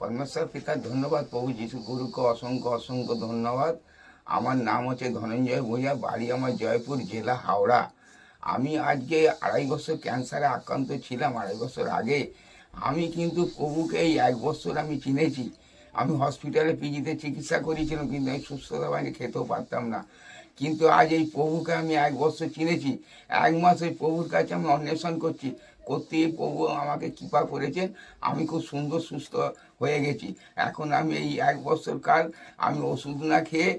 পরমেশ্বর পিতার ধন্যবাদ প্রভু যিশু গুরুকে অসংখ্য অসংখ্য ধন্যবাদ। আমার নাম হচ্ছে ধনঞ্জয় ভূঁইয়া, বাড়ি আমার জয়পুর জেলা হাওড়া। আমি আজকে আড়াই বছর ক্যান্সারে আক্রান্ত ছিলাম, আড়াই বছর আগে। আমি কিন্তু প্রভুকে এই এক বছর আমি চিনেছি। আমি হসপিটালে পিজিতে চিকিৎসা করেছিলাম, কিন্তু আমি সুস্থতা বাইরে খেতেও পারতাম না। কিন্তু আজ এই প্রভুকে আমি এক বছর চিনেছি। এক মাস ওই প্রভুর কাছে আমি অন্বেষণ করছি। করতে প্রভু আমাকে কৃপা করেছেন। আমি খুব সুন্দর সুস্থ হয়ে গেছি। এখন আমি এই এক বছর কাল আমি ওষুধ না খেয়ে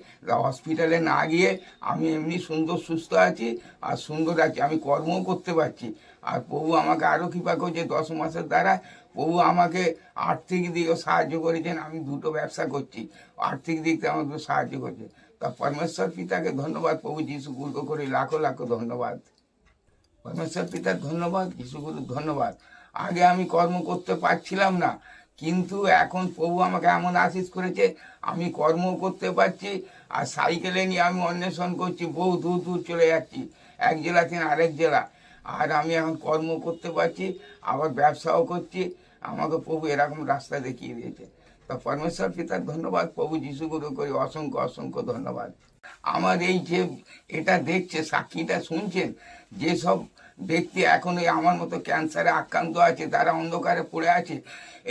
হসপিটালে না গিয়ে আমি এমনি সুন্দর সুস্থ আছি আর সুন্দর আছি। আমি কর্মও করতে পারছি। আর প্রভু আমাকে আরও কৃপা করছে দশ মাসের দ্বারা। প্রভু আমাকে আর্থিক দিকেও সাহায্য করেছেন। আমি দুটো ব্যবসা করছি। আর্থিক দিক থেকে আমাকে সাহায্য করছে। তা পরমেশ্বর পিতাকে ধন্যবাদ। প্রভু যিশু গুরুকে করে লাখো লাখো ধন্যবাদ। পরমেশ্বর পিতার ধন্যবাদ গুরু ধন্যবাদ। আগে আমি কর্ম করতে পারছিলাম না, কিন্তু এখন প্রভু আমাকে এমন আশিস করেছে, আমি কর্ম করতে পারছি, আর সাইকেলে নিয়ে আমি অন্বেষণ করছি, বহু দূর দূর চলে যাচ্ছি, এক জেলা থেকে আরেক জেলা। আর আমি এখন কর্ম করতে পারছি, আবার ব্যবসাও করছি আমাকে প্রভু এরকম রাস্তা দেখিয়ে দিয়েছে। তা পরমেশ্বর পিতার ধন্যবাদ, প্রভু যিশুগুরু করি, অসংখ্য অসংখ্য ধন্যবাদ। আমার এই যে এটা দেখছে, সাক্ষীটা শুনছেন, যেসব ব্যক্তি এখন এই আমার মতো ক্যান্সারে আক্রান্ত আছে তারা অন্ধকারে পড়ে আছে,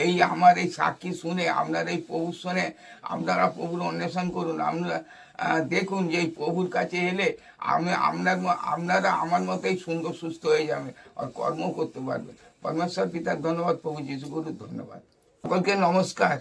এই আমার এই সাক্ষী শুনে, আপনার এই প্রভু শুনে, আপনারা প্রভুর অন্বেষণ করুন। আপনারা দেখুন যে এই প্রভুর কাছে এলে আমি, আপনার আপনারা আমার মতোই সুন্দর, সুস্থ হয়ে যাবে আর কর্ম করতে পারবে পরমেশ্বর পিতার ধন্যবাদ, প্রভু যিশু গুরুর ধন্যবাদ। সকলকে নমস্কার।